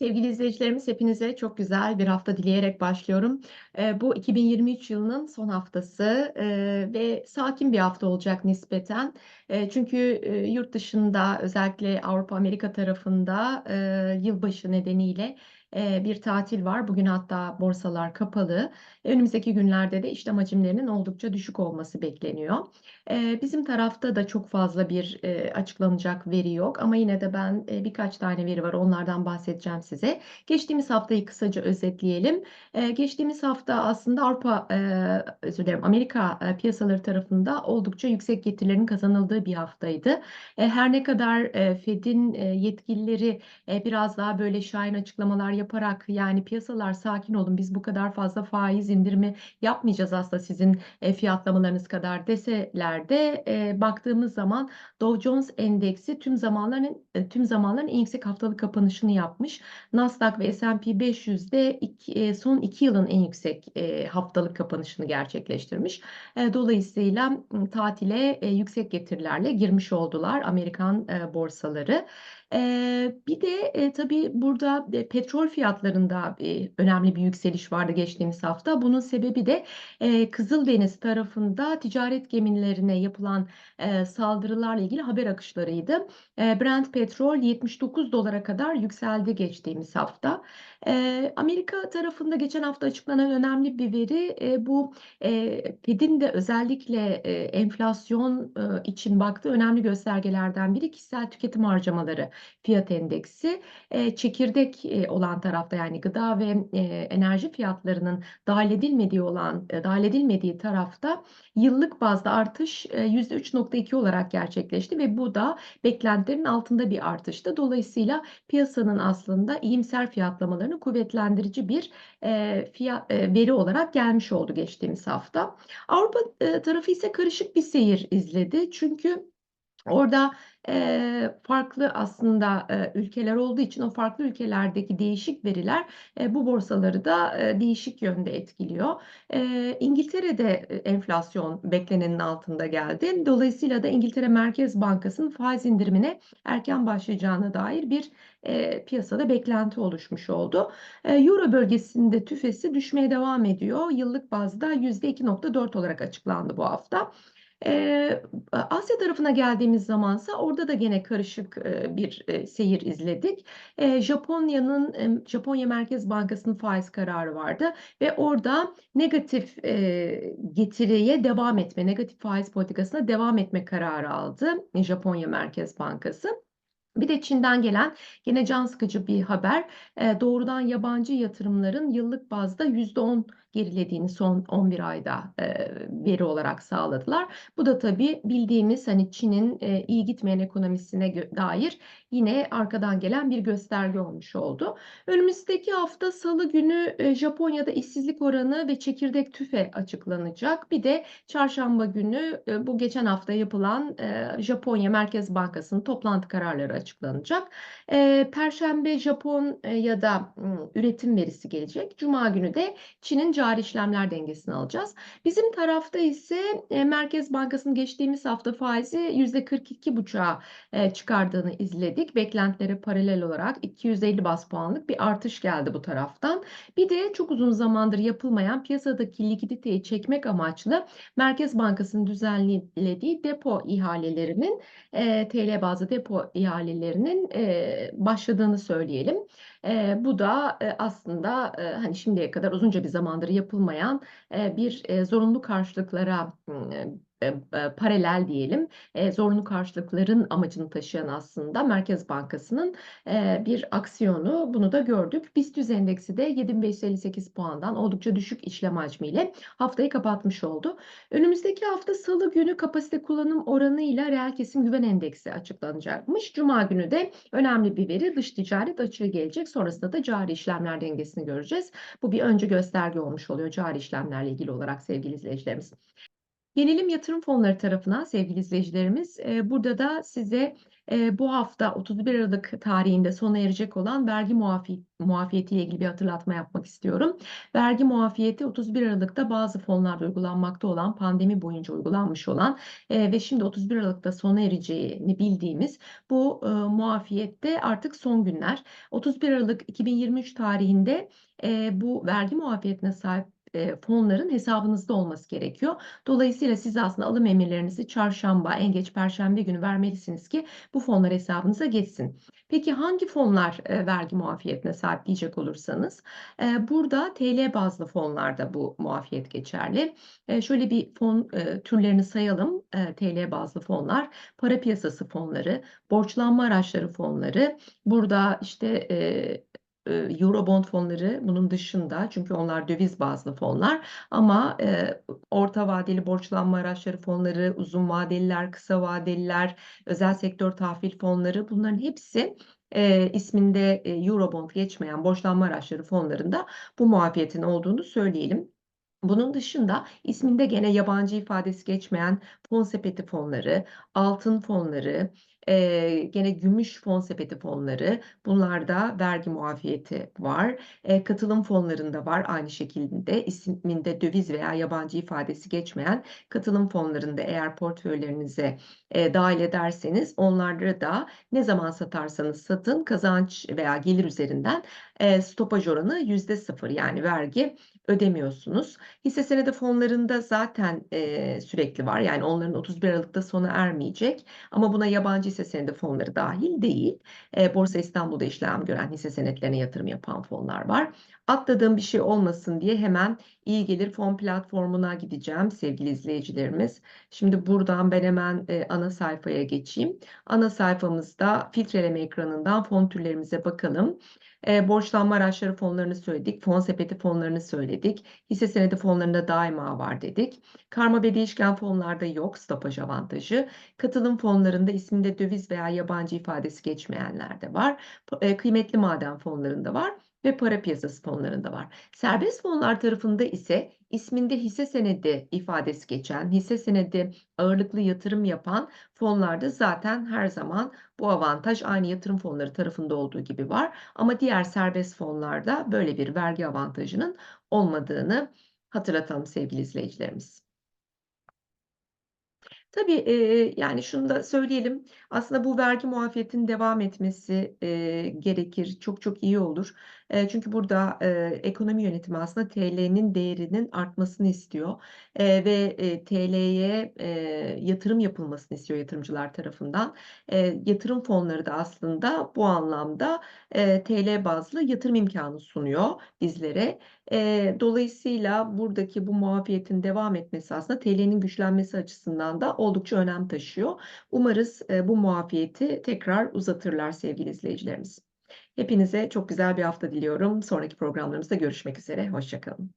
Sevgili izleyicilerimiz, hepinize çok güzel bir hafta dileyerek başlıyorum. Eee, bu 2023 yılının son haftası eee, ve sakin bir hafta olacak nispeten. Eee, çünkü eee, yurt dışında özellikle Avrupa Amerika tarafında eee, yılbaşı nedeniyle eee, bir tatil var. Bugün hatta borsalar kapalı. Önümüzdeki günlerde de işlem hacimlerinin oldukça düşük olması bekleniyor. Eee, bizim tarafta da çok fazla bir açıklanacak veri yok ama yine de ben birkaç tane veri var onlardan bahsedeceğim size. Geçtiğimiz haftayı kısaca özetleyelim. Geçtiğimiz hafta aslında Avrupa, eee, özür dilerim Amerika piyasaları tarafında oldukça yüksek getirilerin kazanıldığı bir haftaydı. Her ne kadar Fed'in yetkilileri biraz daha böyle şahin açıklamalar yaparak yani piyasalar sakin olun biz bu kadar fazla faiz indirimi yapmayacağız aslında sizin eee, fiyatlamalarınız kadar deseler de eee, baktığımız zaman Dow Jones Endeksi tüm zamanların e, tüm zamanların en yüksek haftalık kapanışını yapmış. Nasdaq ve S&P 500 de iki- e, son iki yılın en yüksek e, haftalık kapanışını gerçekleştirmiş. E, Dolayısıyla m, tatile e, yüksek getirilerle girmiş oldular Amerikan e, borsaları. Bir de tabii burada petrol fiyatlarında önemli bir yükseliş vardı geçtiğimiz hafta. Bunun sebebi de Kızıldeniz tarafında ticaret gemilerine yapılan saldırılarla ilgili haber akışlarıydı. Brent petrol 79 dolara kadar yükseldi geçtiğimiz hafta. Amerika tarafında geçen hafta açıklanan önemli bir veri bu Fed'in de özellikle enflasyon için baktığı önemli göstergelerden biri kişisel tüketim harcamaları fiyat endeksi. E, çekirdek e, olan tarafta yani gıda ve e, enerji fiyatlarının dahil edilmediği olan e, dahil edilmediği tarafta yıllık bazda artış e, %3.2 olarak gerçekleşti ve bu da beklentilerin altında bir artıştı. Dolayısıyla piyasanın aslında iyimser fiyatlamalarını kuvvetlendirici bir e, fiyat e, veri olarak gelmiş oldu geçtiğimiz hafta. Avrupa e, tarafı ise karışık bir seyir izledi. Çünkü Orada eee, farklı aslında eee, ülkeler olduğu için o farklı ülkelerdeki değişik veriler eee, bu borsaları da eee, değişik yönde etkiliyor. Eee, İngiltere'de e, enflasyon beklenenin altında geldi. Dolayısıyla da İngiltere Merkez Bankası'nın faiz indirimine erken başlayacağına dair bir eee, piyasada beklenti oluşmuş oldu. Eee, Euro bölgesinde tüfesi düşmeye devam ediyor. Yıllık bazda %2.4 olarak açıklandı bu hafta. Eee, Asya tarafına geldiğimiz zamansa orada da gene karışık eee, bir eee, seyir izledik. Eee, Japonya'nın em, Japonya Merkez Bankası'nın faiz kararı vardı ve orada negatif eee, getiriye devam etme, negatif faiz politikasına devam etme kararı aldı Japonya Merkez Bankası. Bir de Çin'den gelen gene can sıkıcı bir haber. Eee, doğrudan yabancı yatırımların yıllık bazda %10 gerilediğini son 11 ayda eee, veri olarak sağladılar. Bu da tabii bildiğimiz hani Çin'in eee, iyi gitmeyen ekonomisine dair yine arkadan gelen bir gösterge olmuş oldu. Önümüzdeki hafta Salı günü e, Japonya'da işsizlik oranı ve çekirdek tüfe açıklanacak. Bir de çarşamba günü e, bu geçen hafta yapılan e, Japonya Merkez Bankası'nın toplantı kararları açıklanacak. E, Perşembe Japonya'da m, üretim verisi gelecek. Cuma günü de Çin'in cari işlemler dengesini alacağız. Bizim tarafta ise e, Merkez Bankası'nın geçtiğimiz hafta faizi %42,5'a e, çıkardığını izledik. Beklentilere paralel olarak 250 bas puanlık bir artış geldi bu taraftan. Bir de çok uzun zamandır yapılmayan piyasadaki likiditeyi çekmek amaçlı Merkez Bankası'nın düzenlediği depo ihalelerinin e, TL bazlı depo ihalelerinin e, başladığını söyleyelim. E, bu da e, aslında e, hani şimdiye kadar uzunca bir zamandır yapılmayan e, bir e, zorunlu karşılıklara e, e, paralel diyelim e, zorunlu karşılıkların amacını taşıyan aslında Merkez Bankası'nın e, bir aksiyonu bunu da gördük. BIST endeksi de 7558 puandan oldukça düşük işlem hacmiyle haftayı kapatmış oldu. Önümüzdeki hafta Salı günü kapasite kullanım oranı ile reel kesim güven endeksi açıklanacakmış. Cuma günü de önemli bir veri dış ticaret açığı gelecek. Sonrasında da cari işlemler dengesini göreceğiz. Bu bir önce gösterge olmuş oluyor cari işlemlerle ilgili olarak sevgili izleyicilerimiz. Gelelim yatırım fonları tarafına sevgili izleyicilerimiz. Ee, Burada da size Eee, bu hafta 31 Aralık tarihinde sona erecek olan vergi muafi muafiyetiyle ilgili bir hatırlatma yapmak istiyorum. Vergi muafiyeti 31 Aralık'ta bazı fonlarda uygulanmakta olan, pandemi boyunca uygulanmış olan eee, ve şimdi 31 Aralık'ta sona ereceğini bildiğimiz bu eee, muafiyette artık son günler. 31 Aralık 2023 tarihinde bu vergi muafiyetine sahip eee, fonların hesabınızda olması gerekiyor. Dolayısıyla siz aslında alım emirlerinizi çarşamba, en geç perşembe günü vermelisiniz ki bu fonlar hesabınıza geçsin. Peki hangi fonlar eee, vergi muafiyetine sahip diyecek olursanız, eee, burada TL bazlı fonlarda bu muafiyet geçerli. Eee, şöyle bir fon eee, türlerini sayalım. Eee, TL bazlı fonlar, para piyasası fonları, borçlanma araçları fonları, burada işte eee, Eurobond fonları bunun dışında çünkü onlar döviz bazlı fonlar ama eee, orta vadeli borçlanma araçları fonları, uzun vadeliler, kısa vadeliler, özel sektör tahvil fonları bunların hepsi eee, isminde eee, Eurobond geçmeyen borçlanma araçları fonlarında bu muafiyetin olduğunu söyleyelim. Bunun dışında isminde gene yabancı ifadesi geçmeyen fon sepeti fonları, altın fonları, eee, gene gümüş fon sepeti fonları bunlarda vergi muafiyeti var. Eee, katılım fonlarında var aynı şekilde isminde döviz veya yabancı ifadesi geçmeyen katılım fonlarında eğer portföylerinize eee, dahil ederseniz onlarda da ne zaman satarsanız satın kazanç veya gelir üzerinden eee, stopaj oranı %0 yani vergi ödemiyorsunuz. Hisse senedi fonlarında zaten eee, sürekli var. Yani onların 31 Aralık'ta sona ermeyecek ama buna yabancı hisse senedi fonları dahil değil. Eee, Borsa İstanbul'da işlem gören hisse senetlerine yatırım yapan fonlar var. Atladığım bir şey olmasın diye hemen iyi gelir fon platformuna gideceğim sevgili izleyicilerimiz. Şimdi buradan ben hemen eee, ana sayfaya geçeyim. Ana sayfamızda filtreleme ekranından fon türlerimize bakalım. Eee, borçlanma araçları fonlarını söyledik, fon sepeti fonlarını söyledik, hisse senedi fonlarında daima var dedik. Karma ve değişken fonlarda yok stopaj avantajı. Katılım fonlarında isminde döviz veya yabancı ifadesi geçmeyenler de var. Eee, kıymetli maden fonlarında var ve para piyasası fonlarında var. Serbest fonlar tarafında ise isminde hisse senedi ifadesi geçen, hisse senedi ağırlıklı yatırım yapan fonlarda zaten her zaman bu avantaj aynı yatırım fonları tarafında olduğu gibi var. Ama diğer serbest fonlarda böyle bir vergi avantajının olmadığını hatırlatalım sevgili izleyicilerimiz. Tabii, eee, yani şunu da söyleyelim, aslında bu vergi muafiyetinin devam etmesi, eee, gerekir. Çok çok iyi olur. Eee, çünkü burada, eee, ekonomi yönetimi aslında TL'nin değerinin artmasını istiyor, eee, ve, eee, TL'ye, eee, yatırım yapılmasını istiyor yatırımcılar tarafından. Eee, yatırım fonları da aslında bu anlamda, eee, TL bazlı yatırım imkânı sunuyor bizlere. Eee, dolayısıyla buradaki bu muafiyetin devam etmesi aslında TL'nin güçlenmesi açısından da oldukça önem taşıyor. Umarız, eee, bu muafiyeti tekrar uzatırlar sevgili izleyicilerimiz. Hepinize çok güzel bir hafta diliyorum. Sonraki programlarımızda görüşmek üzere, hoşça kalın.